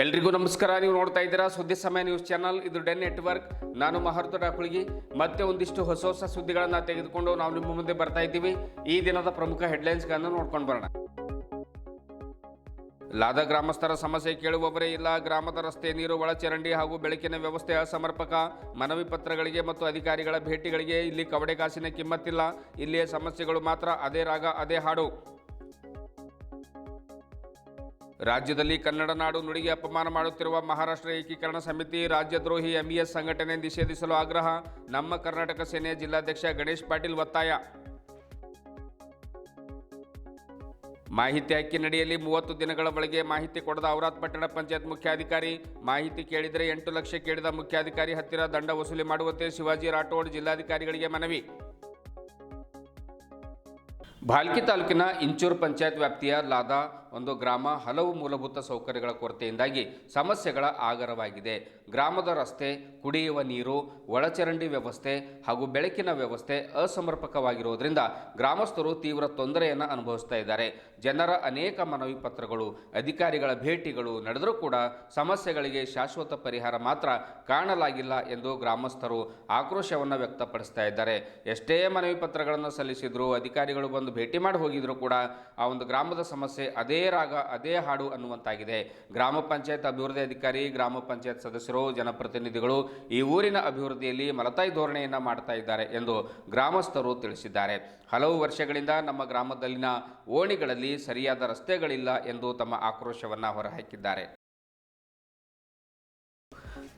ಎಲ್ರಿಗೂ ನಮಸ್ಕಾರ. ನೀವು ನೋಡ್ತಾ ಇದ್ದೀರಾ ಸುದ್ದಿ ಸಮಯ ನ್ಯೂಸ್ ಚಾನಲ್. ಇದು ಡೆನ್ ನೆಟ್ವರ್ಕ್. ನಾನು ಮಹರ್ತ ಡಾಕುಳಿಗಿ ಮತ್ತೆ ಒಂದಿಷ್ಟು ಹೊಸ ಹೊಸ ಸುದ್ದಿಗಳನ್ನು ತೆಗೆದುಕೊಂಡು ನಾವು ನಿಮ್ಮ ಮುಂದೆ ಬರ್ತಾ ಇದ್ದೀವಿ. ಈ ದಿನದ ಪ್ರಮುಖ ಹೆಡ್ಲೈನ್ಸ್ಗಳನ್ನು ನೋಡ್ಕೊಂಡು ಬರೋಣ. ಲಾದ ಗ್ರಾಮಸ್ಥರ ಸಮಸ್ಯೆ ಕೇಳುವವರೇ ಇಲ್ಲ. ಗ್ರಾಮದ ರಸ್ತೆ, ನೀರು ಒಳಚರಂಡಿ ಹಾಗೂ ಬೆಳಕಿನ ವ್ಯವಸ್ಥೆ ಅಸಮರ್ಪಕ. ಮನವಿ ಪತ್ರಗಳಿಗೆ ಮತ್ತು ಅಧಿಕಾರಿಗಳ ಭೇಟಿಗಳಿಗೆ ಇಲ್ಲಿ ಕವಡೆ ಕಾಸಿನ ಕಿಮ್ಮತ್ತಿಲ್ಲ. ಇಲ್ಲಿಯ ಸಮಸ್ಯೆಗಳು ಮಾತ್ರ ಅದೇ ರಾಗ, ಅದೇ ಹಾಡು. ರಾಜ್ಯದಲ್ಲಿ ಕನ್ನಡ ನಾಡು ನುಡಿಗೆ ಅಪಮಾನ ಮಾಡುತ್ತಿರುವ ಮಹಾರಾಷ್ಟ್ರ ಏಕೀಕರಣ ಸಮಿತಿ ರಾಜ್ಯದ್ರೋಹಿ ಎಂಇಎಸ್ ಸಂಘಟನೆ ನಿಷೇಧಿಸಲು ಆಗ್ರಹ. ನಮ್ಮ ಕರ್ನಾಟಕ ಸೇನೆ ಜಿಲ್ಲಾಧ್ಯಕ್ಷ ಗಣೇಶ್ ಪಾಟೀಲ್ ಒತ್ತಾಯ. ಮಾಹಿತಿ ಹಕ್ಕಿನಡಿಯಲ್ಲಿ ಮೂವತ್ತು ದಿನಗಳ ಒಳಗೆ ಮಾಹಿತಿ ಕೊಡದ ಔರಾದ್ ಪಟ್ಟಣ ಪಂಚಾಯತ್ ಮುಖ್ಯಾಧಿಕಾರಿ. ಮಾಹಿತಿ ಕೇಳಿದರೆ ಎಂಟು ಲಕ್ಷ ಕೇಳಿದ ಮುಖ್ಯಾಧಿಕಾರಿ ಹತ್ತಿರ ದಂಡ ವಸೂಲಿ ಮಾಡುವಂತೆ ಶಿವಾಜಿ ರಾಠೋಡ್ ಜಿಲ್ಲಾಧಿಕಾರಿಗಳಿಗೆ ಮನವಿ. ಭಾಲ್ಕಿ ತಾಲೂಕಿನ ಇಂಚೂರು ಪಂಚಾಯತ್ ವ್ಯಾಪ್ತಿಯ ಲಾದಾ ಒಂದು ಗ್ರಾಮ ಹಲವು ಮೂಲಭೂತ ಸೌಕರ್ಯಗಳ ಕೊರತೆಯಿಂದಾಗಿ ಸಮಸ್ಯೆಗಳ ಆಗರವಾಗಿದೆ. ಗ್ರಾಮದ ರಸ್ತೆ, ಕುಡಿಯುವ ನೀರು, ಒಳಚರಂಡಿ ವ್ಯವಸ್ಥೆ ಹಾಗೂ ಬೆಳಕಿನ ವ್ಯವಸ್ಥೆ ಅಸಮರ್ಪಕವಾಗಿರುವುದರಿಂದ ಗ್ರಾಮಸ್ಥರು ತೀವ್ರ ತೊಂದರೆಯನ್ನು ಅನುಭವಿಸ್ತಾ ಇದ್ದಾರೆ. ಜನರ ಅನೇಕ ಮನವಿ ಪತ್ರಗಳು, ಅಧಿಕಾರಿಗಳ ಭೇಟಿಗಳು ನಡೆದರೂ ಕೂಡ ಸಮಸ್ಯೆಗಳಿಗೆ ಶಾಶ್ವತ ಪರಿಹಾರ ಮಾತ್ರ ಕಾಣಲಾಗಿಲ್ಲ ಎಂದು ಗ್ರಾಮಸ್ಥರು ಆಕ್ರೋಶವನ್ನು ವ್ಯಕ್ತಪಡಿಸ್ತಾ ಇದ್ದಾರೆ. ಎಷ್ಟೇ ಮನವಿ ಪತ್ರಗಳನ್ನು ಸಲ್ಲಿಸಿದ್ರು ಅಧಿಕಾರಿಗಳು ಬಂದು ಭೇಟಿ ಮಾಡಿ ಹೋಗಿದ್ರು ಕೂಡ ಆ ಒಂದು ಗ್ರಾಮದ ಸಮಸ್ಯೆ ಅದೇ ರಾಗ ಅದೇ ಹಾಡು ಅನ್ನುವಂತಾಗಿದೆ. ಗ್ರಾಮ ಪಂಚಾಯತ್ ಅಭಿವೃದ್ಧಿ ಅಧಿಕಾರಿ, ಗ್ರಾಮ ಪಂಚಾಯತ್ ಸದಸ್ಯರು, ಜನಪ್ರತಿನಿಧಿಗಳು ಈ ಊರಿನ ಅಭಿವೃದ್ಧಿಯಲ್ಲಿ ಮಲತಾಯಿ ಧೋರಣೆಯನ್ನು ಮಾಡ್ತಾ ಇದ್ದಾರೆ ಎಂದು ಗ್ರಾಮಸ್ಥರು ತಿಳಿಸಿದ್ದಾರೆ. ಹಲವು ವರ್ಷಗಳಿಂದ ನಮ್ಮ ಗ್ರಾಮದಲ್ಲಿನ ಓಣಿಗಳಲ್ಲಿ ಸರಿಯಾದ ರಸ್ತೆಗಳಿಲ್ಲ ಎಂದು ತಮ್ಮ ಆಕ್ರೋಶವನ್ನು ಹೊರಹಾಕಿದ್ದಾರೆ.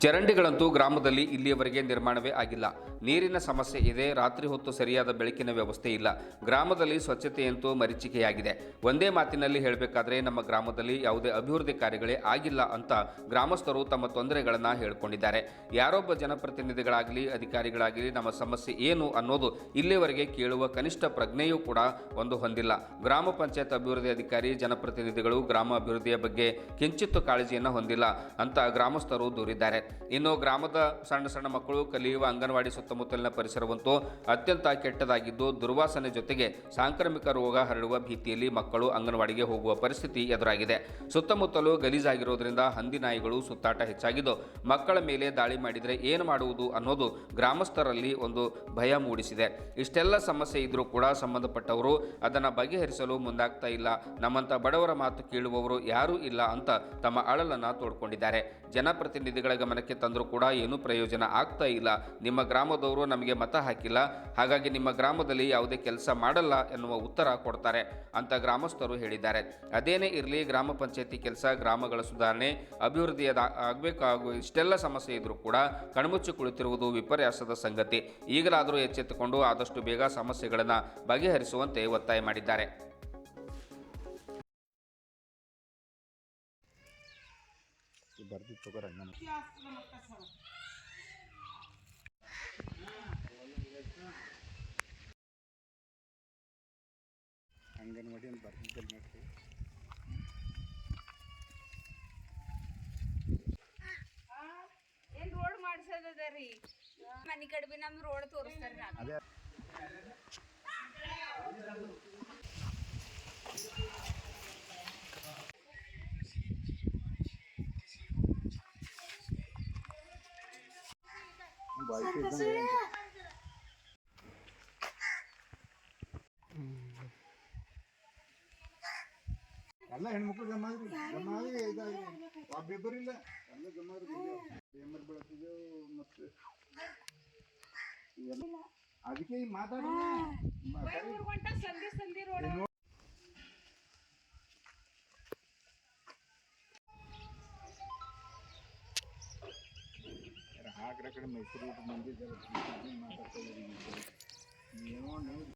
ಚರಂಡಿಗಳಂತೂ ಗ್ರಾಮದಲ್ಲಿ ಇಲ್ಲಿಯವರೆಗೆ ನಿರ್ಮಾಣವೇ ಆಗಿಲ್ಲ. ನೀರಿನ ಸಮಸ್ಯೆ ಇದೆ, ರಾತ್ರಿ ಹೊತ್ತು ಸರಿಯಾದ ಬೆಳಕಿನ ವ್ಯವಸ್ಥೆ ಇಲ್ಲ. ಗ್ರಾಮದಲ್ಲಿ ಸ್ವಚ್ಛತೆಯಂತೂ ಮರೀಚಿಕೆಯಾಗಿದೆ. ಒಂದೇ ಮಾತಿನಲ್ಲಿ ಹೇಳಬೇಕಾದ್ರೆ, ನಮ್ಮ ಗ್ರಾಮದಲ್ಲಿ ಯಾವುದೇ ಅಭಿವೃದ್ಧಿ ಕಾರ್ಯಗಳೇ ಆಗಿಲ್ಲ ಅಂತ ಗ್ರಾಮಸ್ಥರು ತಮ್ಮ ತೊಂದರೆಗಳನ್ನು ಹೇಳಿಕೊಂಡಿದ್ದಾರೆ. ಯಾರೊಬ್ಬ ಜನಪ್ರತಿನಿಧಿಗಳಾಗಲಿ, ಅಧಿಕಾರಿಗಳಾಗಲಿ, ನಮ್ಮ ಸಮಸ್ಯೆ ಏನು ಅನ್ನೋದು ಇಲ್ಲಿಯವರೆಗೆ ಕೇಳುವ ಕನಿಷ್ಠ ಪ್ರಜ್ಞೆಯೂ ಕೂಡ ಒಂದು ಹೊಂದಿಲ್ಲ. ಗ್ರಾಮ ಪಂಚಾಯತ್ ಅಭಿವೃದ್ಧಿ ಅಧಿಕಾರಿ, ಜನಪ್ರತಿನಿಧಿಗಳು ಗ್ರಾಮ ಅಭಿವೃದ್ಧಿಯ ಬಗ್ಗೆ ಕಿಂಚಿತ್ತು ಕಾಳಜಿಯನ್ನು ಹೊಂದಿಲ್ಲ ಅಂತ ಗ್ರಾಮಸ್ಥರು ದೂರಿದ್ದಾರೆ. ಇನ್ನು ಗ್ರಾಮದ ಸಣ್ಣ ಸಣ್ಣ ಮಕ್ಕಳು ಕಲಿಯುವ ಅಂಗನವಾಡಿ ಸುತ್ತಮುತ್ತಲಿನ ಪರಿಸರವಂತೂ ಅತ್ಯಂತ ಕೆಟ್ಟದಾಗಿದ್ದು ದುರ್ವಾಸನೆ ಜೊತೆಗೆ ಸಾಂಕ್ರಾಮಿಕ ರೋಗ ಹರಡುವ ಭೀತಿಯಲ್ಲಿ ಮಕ್ಕಳು ಅಂಗನವಾಡಿಗೆ ಹೋಗುವ ಪರಿಸ್ಥಿತಿ ಎದುರಾಗಿದೆ. ಸುತ್ತಮುತ್ತಲು ಗಲೀಜಾಗಿರೋದ್ರಿಂದ ಹಂದಿ ನಾಯಿಗಳು ಸುತ್ತಾಟ ಹೆಚ್ಚಾಗಿದ್ದು ಮಕ್ಕಳ ಮೇಲೆ ದಾಳಿ ಮಾಡಿದರೆ ಏನು ಮಾಡುವುದು ಅನ್ನೋದು ಗ್ರಾಮಸ್ಥರಲ್ಲಿ ಒಂದು ಭಯ ಮೂಡಿಸಿದೆ. ಇಷ್ಟೆಲ್ಲ ಸಮಸ್ಯೆ ಇದ್ದರೂ ಕೂಡ ಸಂಬಂಧಪಟ್ಟವರು ಅದನ್ನು ಬಗೆಹರಿಸಲು ಮುಂದಾಗ್ತಾ ಇಲ್ಲ. ನಮ್ಮಂಥ ಬಡವರ ಮಾತು ಕೇಳುವವರು ಯಾರೂ ಇಲ್ಲ ಅಂತ ತಮ್ಮ ಅಳಲನ್ನು ತೋಡ್ಕೊಂಡಿದ್ದಾರೆ. ಜನಪ್ರತಿನಿಧಿಗಳ ಗಮನಕ್ಕೆ ತಂದರೂ ಕೂಡ ಏನೂ ಪ್ರಯೋಜನ ಆಗ್ತಾ ಇಲ್ಲ. ನಿಮ್ಮ ಗ್ರಾಮದವರು ನಮಗೆ ಮತ ಹಾಕಿಲ್ಲ. ಹಾಗಾಗಿ ನಿಮ್ಮ ಗ್ರಾಮದಲ್ಲಿ ಯಾವುದೇ ಕೆಲಸ ಮಾಡಲ್ಲ ಎನ್ನುವ ಉತ್ತರ ಕೊಡ್ತಾರೆ ಅಂತ ಗ್ರಾಮಸ್ಥರು ಹೇಳಿದ್ದಾರೆ. ಅದೇನೇ ಇರಲಿ, ಗ್ರಾಮ ಪಂಚಾಯತಿ ಕೆಲಸ, ಗ್ರಾಮಗಳ ಸುಧಾರಣೆ, ಅಭಿವೃದ್ಧಿಯ ಆಗಬೇಕಾಗುವ ಇಷ್ಟೆಲ್ಲ ಸಮಸ್ಯೆ ಇದ್ದರೂ ಕೂಡ ಕಣ್ಮುಚ್ಚಿ ಕುಳಿತಿರುವುದು ವಿಪರ್ಯಾಸದ ಸಂಗತಿ. ಈಗಲಾದರೂ ಎಚ್ಚೆತ್ತುಕೊಂಡು ಆದಷ್ಟು ಬೇಗ ಸಮಸ್ಯೆಗಳನ್ನು ಬಗೆಹರಿಸುವಂತೆ ಒತ್ತಾಯ ಮಾಡಿದ್ದಾರೆ. ಬರ್ದಿ ತಗೋರ ಹಂಗ ಅಂಗನವಾಡಿ ಅಂತ ಬರ್ದಿದ್ದಲ್ಲಿ ನೋಡ್ರಿ. ಏನ್ ರೋಡ್ ಮಾಡ್ಸೋದದ ರೀ ಮನಿ ಕಡೆ ಬಿ ನಮ್ ರೋಡ್ ತೋರಿಸ್ತಾರ ಅದೇ. ಹೆಣ್ಮಕ್ಳು ಜಮಾ ಆಗ್ರಿ ಜಮಾ ಆಗಿ ಇದಾಗಿ ಒಬ್ಬಿಬ್ಬರಿಲ್ಲ ಎಲ್ಲ ಜಮಾ ಪೇಮೆಂಟ್ ಬೆಳೆಸಿದೆವು ಮತ್ತೆ ಅದಕ್ಕೆ ಈಗ ಮಾತಾಡೋಣ. ಸಂಧಿ ಸಂಧಿ ರೋಡ್ ಹಾಕ್ರ ಕಡೆ ಮೈಸೂರು ಮಂದಿ ಮಾತಾಡ್ತಾ ಏನೋ ನೋಡಿ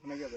ಕೊನೆಗದ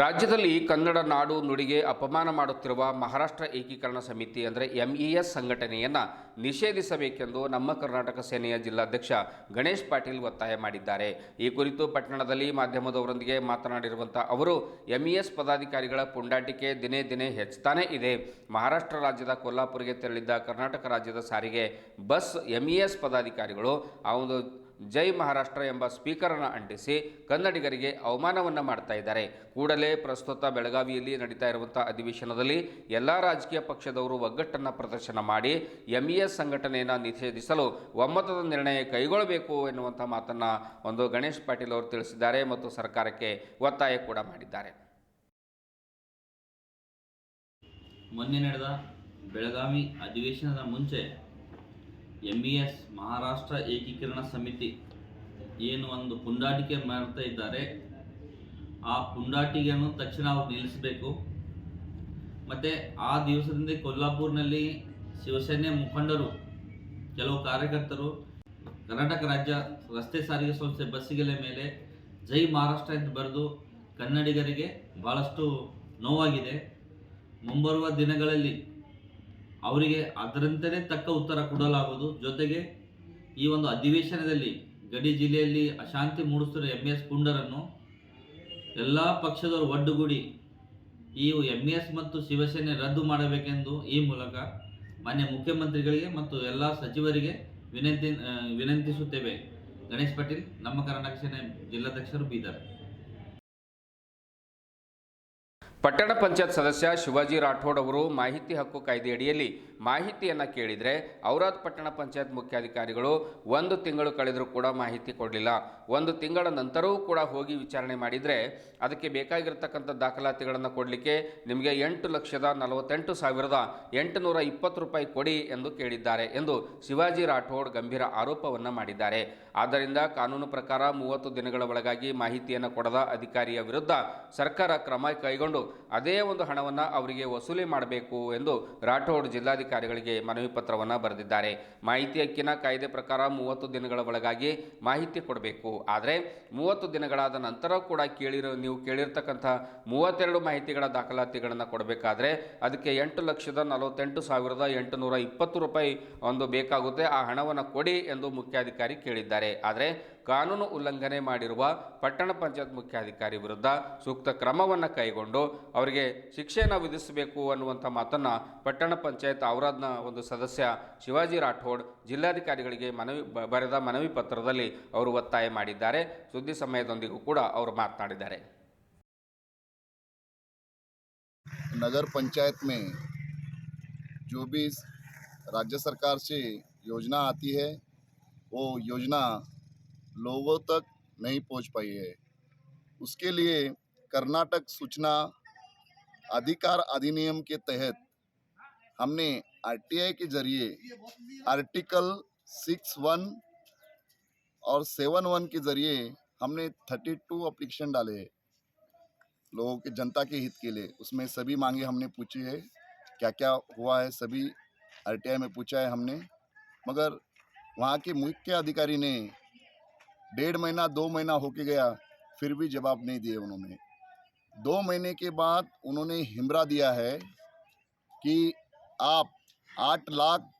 ರಾಜ್ಯದಲ್ಲಿ ಕನ್ನಡ ನಾಡು ನುಡಿಗೆ ಅಪಮಾನ ಮಾಡುತ್ತಿರುವ ಮಹಾರಾಷ್ಟ್ರ ಏಕೀಕರಣ ಸಮಿತಿ ಅಂದರೆ ಎಂಇಎಸ್ ಸಂಘಟನೆಯನ್ನು ನಿಷೇಧಿಸಬೇಕೆಂದು ನಮ್ಮ ಕರ್ನಾಟಕ ಸೇನೆಯ ಜಿಲ್ಲಾಧ್ಯಕ್ಷ ಗಣೇಶ್ ಪಾಟೀಲ್ ಒತ್ತಾಯ ಮಾಡಿದ್ದಾರೆ. ಈ ಕುರಿತು ಪಟ್ಟಣದಲ್ಲಿ ಮಾಧ್ಯಮದವರೊಂದಿಗೆ ಮಾತನಾಡಿರುವಂಥ ಅವರು ಎಂಇಎಸ್ ಪದಾಧಿಕಾರಿಗಳ ಪುಂಡಾಟಿಕೆ ದಿನೇ ದಿನೇ ಹೆಚ್ಚುತ್ತಾನೇ ಇದೆ. ಮಹಾರಾಷ್ಟ್ರ ರಾಜ್ಯದ ಕೊಲ್ಲಾಪುರಿಗೆ ತೆರಳಿದ್ದ ಕರ್ನಾಟಕ ರಾಜ್ಯದ ಸಾರಿಗೆ ಬಸ್ ಎಂಇಎಸ್ ಪದಾಧಿಕಾರಿಗಳು, ಆ ಒಂದು ಜೈ ಮಹಾರಾಷ್ಟ್ರ ಎಂಬ ಸ್ಪೀಕರನ್ನು ಅಂಟಿಸಿ ಕನ್ನಡಿಗರಿಗೆ ಅವಮಾನವನ್ನು ಮಾಡ್ತಾ ಇದ್ದಾರೆ. ಕೂಡಲೇ ಪ್ರಸ್ತುತ ಬೆಳಗಾವಿಯಲ್ಲಿ ನಡೀತಾ ಇರುವಂಥ ಅಧಿವೇಶನದಲ್ಲಿ ಎಲ್ಲ ರಾಜಕೀಯ ಪಕ್ಷದವರು ಒಗ್ಗಟ್ಟನ್ನು ಪ್ರದರ್ಶನ ಮಾಡಿ ಎಂಇಎಸ್ ಸಂಘಟನೆಯನ್ನು ನಿಷೇಧಿಸಲು ಒಮ್ಮತದ ನಿರ್ಣಯ ಕೈಗೊಳ್ಳಬೇಕು ಎನ್ನುವಂಥ ಮಾತನ್ನು ಒಂದು ಗಣೇಶ್ ಪಾಟೀಲ್ ಅವರು ತಿಳಿಸಿದ್ದಾರೆ ಮತ್ತು ಸರ್ಕಾರಕ್ಕೆ ಒತ್ತಾಯ ಕೂಡ ಮಾಡಿದ್ದಾರೆ. ಮೊನ್ನೆ ನಡೆದ ಬೆಳಗಾವಿ ಅಧಿವೇಶನದ ಮುಂಚೆ ಎಂ ಇ ಎಸ್ ಮಹಾರಾಷ್ಟ್ರ ಏಕೀಕರಣ ಸಮಿತಿ ಏನು ಒಂದು ಪುಂಡಾಟಿಕೆ ಮಾಡ್ತಾ ಇದ್ದಾರೆ. ಆ ಪುಂಡಾಟಿಕೆಯನ್ನು ತಕ್ಷಣ ಅವ್ರು ನಿಲ್ಲಿಸಬೇಕು. ಮತ್ತು ಆ ದಿವಸದಿಂದ ಕೊಲ್ಲಾಪುರ್ನಲ್ಲಿ ಶಿವಸೇನೆ ಮುಖಂಡರು, ಕೆಲವು ಕಾರ್ಯಕರ್ತರು, ಕರ್ನಾಟಕ ರಾಜ್ಯ ರಸ್ತೆ ಸಾರಿಗೆ ಸಂಸ್ಥೆ ಬಸ್ಸಿಗೆಲ ಮೇಲೆ ಜೈ ಮಹಾರಾಷ್ಟ್ರ ಎಂದು ಬರೆದು ಕನ್ನಡಿಗರಿಗೆ ಭಾಳಷ್ಟು ನೋವಾಗಿದೆ. ಮುಂಬರುವ ದಿನಗಳಲ್ಲಿ ಅವರಿಗೆ ಅದರಂತೆಯೇ ತಕ್ಕ ಉತ್ತರ ಕೊಡಲಾಗುವುದು. ಜೊತೆಗೆ ಈ ಒಂದು ಅಧಿವೇಶನದಲ್ಲಿ ಗಡಿ ಜಿಲ್ಲೆಯಲ್ಲಿ ಅಶಾಂತಿ ಮೂಡಿಸುತ್ತಿರುವ ಎಂ ಎಸ್ ಪುಂಡರನ್ನು ಎಲ್ಲ ಪಕ್ಷದವರು ಒಡ್ಡುಗೂಡಿ ಈ ಎಂ ಎಸ್ ಮತ್ತು ಶಿವಸೇನೆ ರದ್ದು ಮಾಡಬೇಕೆಂದು ಈ ಮೂಲಕ ಮಾನ್ಯ ಮುಖ್ಯಮಂತ್ರಿಗಳಿಗೆ ಮತ್ತು ಎಲ್ಲ ಸಚಿವರಿಗೆ ವಿನಂತಿ, ವಿನಂತಿಸುತ್ತೇವೆ. ಗಣೇಶ್ ಪಾಟೀಲ್, ನಮ್ಮ ಕರ್ನಾಟಕ ಸೇನೆ ಜಿಲ್ಲಾಧ್ಯಕ್ಷರು ಬೀದರ್. ಪಟ್ಟಣ ಪಂಚಾಯತ್ ಸದಸ್ಯ ಶಿವಾಜಿ ರಾಠೋಡ್ ಅವರು ಮಾಹಿತಿ ಹಕ್ಕು ಕಾಯ್ದೆಯಡಿಯಲ್ಲಿ ಮಾಹಿತಿಯನ್ನು ಕೇಳಿದರೆ ಔರಾದ್ ಪಟ್ಟಣ ಪಂಚಾಯತ್ ಮುಖ್ಯಾಧಿಕಾರಿಗಳು ಒಂದು ತಿಂಗಳು ಕಳೆದರೂ ಕೂಡ ಮಾಹಿತಿ ಕೊಡಲಿಲ್ಲ. ಒಂದು ತಿಂಗಳ ನಂತರವೂ ಕೂಡ ಹೋಗಿ ವಿಚಾರಣೆ ಮಾಡಿದರೆ ಅದಕ್ಕೆ ಬೇಕಾಗಿರತಕ್ಕಂಥ ದಾಖಲಾತಿಗಳನ್ನು ಕೊಡಲಿಕ್ಕೆ ನಿಮಗೆ ಎಂಟು ಲಕ್ಷದ ನಲವತ್ತೆಂಟು ಸಾವಿರದ ಎಂಟುನೂರ ಇಪ್ಪತ್ತು ರೂಪಾಯಿ ಕೊಡಿ ಎಂದು ಕೇಳಿದ್ದಾರೆ ಎಂದು ಶಿವಾಜಿ ರಾಠೋಡ್ ಗಂಭೀರ ಆರೋಪವನ್ನು ಮಾಡಿದ್ದಾರೆ. ಆದ್ದರಿಂದ ಕಾನೂನು ಪ್ರಕಾರ ಮೂವತ್ತು ದಿನಗಳ ಒಳಗಾಗಿ ಮಾಹಿತಿಯನ್ನು ಕೊಡದ ಅಧಿಕಾರಿಯ ವಿರುದ್ಧ ಸರ್ಕಾರ ಕ್ರಮ ಕೈಗೊಂಡು ಅದೇ ಒಂದು ಹಣವನ್ನು ಅವರಿಗೆ ವಸೂಲಿ ಮಾಡಬೇಕು ಎಂದು ರಾಠೋಡ್ ಜಿಲ್ಲಾಧಿಕಾರಿಗಳಿಗೆ ಮನವಿ ಪತ್ರವನ್ನು ಬರೆದಿದ್ದಾರೆ. ಮಾಹಿತಿ ಹಕ್ಕಿನ ಕಾಯ್ದೆ ಪ್ರಕಾರ ಮೂವತ್ತು ದಿನಗಳ ಒಳಗಾಗಿ ಮಾಹಿತಿ ಕೊಡಬೇಕು. ಆದರೆ ಮೂವತ್ತು ದಿನಗಳಾದ ನಂತರ ಕೂಡ ಕೇಳಿರೋ ನೀವು ಕೇಳಿರ್ತಕ್ಕಂಥ ಮೂವತ್ತೆರಡು ಮಾಹಿತಿಗಳ ದಾಖಲಾತಿಗಳನ್ನು ಕೊಡಬೇಕಾದ್ರೆ ಅದಕ್ಕೆ ಎಂಟು ಲಕ್ಷದ ನಲವತ್ತೆಂಟು ಸಾವಿರದ ಎಂಟುನೂರ ಇಪ್ಪತ್ತು ರೂಪಾಯಿ ಒಂದು ಬೇಕಾಗುತ್ತೆ. ಆ ಹಣವನ್ನು ಕೊಡಿ ಎಂದು ಮುಖ್ಯಾಧಿಕಾರಿ ಕೇಳಿದ್ದಾರೆ. ಆದರೆ ಕಾನೂನು ಉಲ್ಲಂಘನೆ ಮಾಡಿರುವ ಪಟ್ಟಣ ಪಂಚಾಯತ್ ಮುಖ್ಯಾಧಿಕಾರಿ ವಿರುದ್ಧ ಸೂಕ್ತ ಕ್ರಮವನ್ನು ಕೈಗೊಂಡು ಅವರಿಗೆ ಶಿಕ್ಷೆಯನ್ನು ವಿಧಿಸಬೇಕು ಅನ್ನುವಂಥ ಮಾತನ್ನು ಪಟ್ಟಣ ಪಂಚಾಯತ್ ಔರಾದ್ನ ಒಂದು ಸದಸ್ಯ ಶಿವಾಜಿ ರಾಠೋಡ್ ಜಿಲ್ಲಾಧಿಕಾರಿಗಳಿಗೆ ಮನವಿ ಬ- ಬರೆದ ಮನವಿ ಪತ್ರದಲ್ಲಿ ಅವರು ಒತ್ತಾಯ ಮಾಡಿದ್ದಾರೆ ಸುದ್ದಿ ಸಮಯದೊಂದಿಗೂ ಕೂಡ ಅವರು ಮಾತನಾಡಿದ್ದಾರೆ नगर पंचायत में जो भी राज्य सरकार से योजना आती है वो योजना लोगों तक नहीं पहुँच पाई है। उसके लिए कर्नाटक सूचना अधिकार अधिनियम के तहत हमने आरटीआई के ज़रिए आर्टिकल सिक्स वन और सेवन वन के ज़रिए हमने थर्टी टू अप्लीकेशन डाले लोगों के, जनता के हित के लिए। उसमें सभी मांगे हमने पूछी है क्या क्या हुआ है, सभी आरटीआई में पूछा है हमने। मगर वहाँ के मुख्य अधिकारी ने डेढ़ महीना, दो महीना होके गया, फिर भी जवाब नहीं दिए उन्होंने। दो महीने के बाद उन्होंने हिमरा दिया है कि आप आठ लाख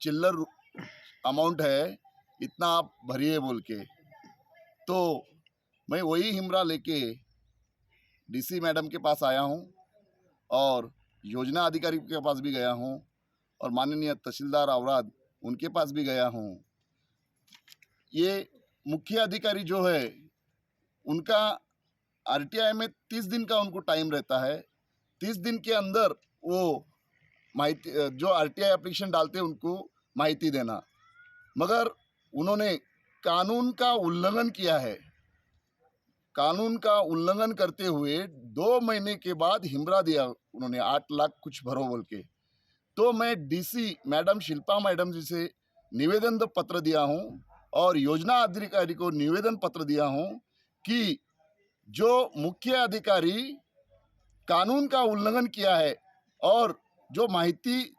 चिल्लर अमाउंट है, इतना आप भरिए बोल के। तो मैं वही हिमरा लेके डीसी मैडम के पास आया हूँ और योजना अधिकारी के पास भी गया हूँ और माननीय तहसीलदार औराद उनके पास भी गया हूँ। ये मुख्य अधिकारी जो है, उनका आरटीआई में तीस दिन का उनको टाइम रहता है। तीस दिन के अंदर वो माहिती, जो आरटीआई एप्लीकेशन डालते हैं, उनको माहिती देना। मगर उन्होंने कानून का उल्लंघन किया है। कानून का उल्लंघन करते हुए दो महीने के बाद हिमरा दिया उन्होंने, आठ लाख कुछ भरो बोल के। तो मैं DC madam Shilpa madam ji से निवेदन पत्र दिया हूँ और योजना अधिकारी को निवेदन पत्र दिया हूँ कि जो मुख्य अधिकारी कानून का उल्लंघन किया है और जो माहिती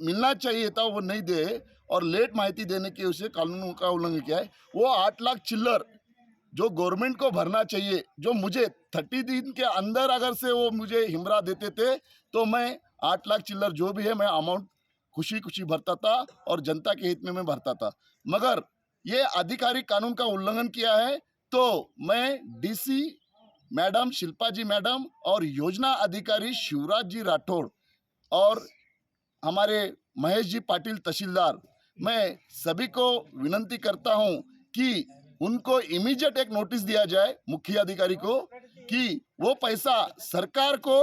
मिलना चाहिए था वो नहीं दे और लेट माहिती देने के उसे कानून का उल्लंघन किया है, वो आठ लाख चिल्लर जो गवर्नमेंट को भरना चाहिए, जो मुझे थर्टी दिन के अंदर अगर से वो मुझे हिमरा देते थे तो मैं आठ लाख चिल्लर जो भी है, मैं अमाउंट खुशी खुशी भरता था और जनता के हित में मैं भरता था। मगर ये आधिकारिक कानून का उल्लंघन किया है। तो मैं DC madam Shilpa ji madam और योजना अधिकारी शिवराज जी राठौड़ और हमारे महेश जी पाटिल तहसीलदार, मैं सभी को विनंती करता हूँ कि उनको इमीडिएट एक नोटिस दिया जाए मुख्य अधिकारी को कि वो पैसा सरकार को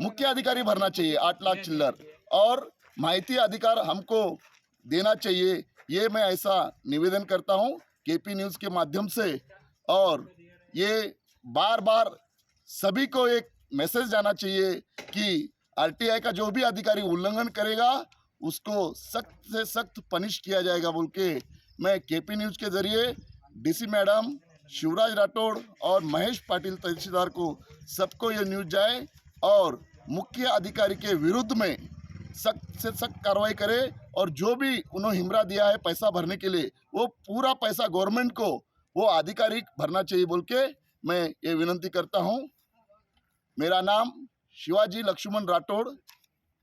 मुख्य अधिकारी भरना चाहिए, आठ लाख चिल्लर और माहिती अधिकार हमको देना चाहिए। ये मैं ऐसा निवेदन करता हूँ केपी न्यूज़ के माध्यम से और ये बार बार सभी को एक मैसेज जाना चाहिए कि आरटीआई का जो भी अधिकारी उल्लंघन करेगा, उसको सख्त से सख्त पनिश किया जाएगा बोल के मैं केपी न्यूज़ के ज़रिए डीसी मैडम शिवराज राठौड़ और महेश पाटिल तहसीलदार को सबको ये न्यूज़ जाए और मुख्य अधिकारी के विरुद्ध में सख्त से सख्त कार्रवाई करे और जो भी उन्होंने हिमरा दिया है पैसा भरने के लिए वो पूरा पैसा गवर्नमेंट को वो आधिकारिक भरना चाहिए बोल के मैं ये विनंती करता हूँ मेरा नाम शिवाजी लक्ष्मण राठौड़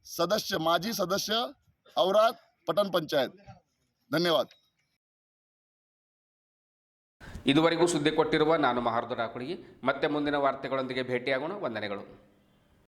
सदस्य माजी सदस्य औराद पटन पंचायत धन्यवाद ಇದುವರೆಗೂ ಸುದ್ದಿ ಕೊಟ್ಟಿರುವ ನಾನು ಮಹಾರ್ದು ರಾಕುಳಿಗೆ ಮತ್ತೆ ಮುಂದಿನ ವಾರ್ತೆಗಳೊಂದಿಗೆ ಭೇಟಿಯಾಗೋಣ ವಂದನೆಗಳು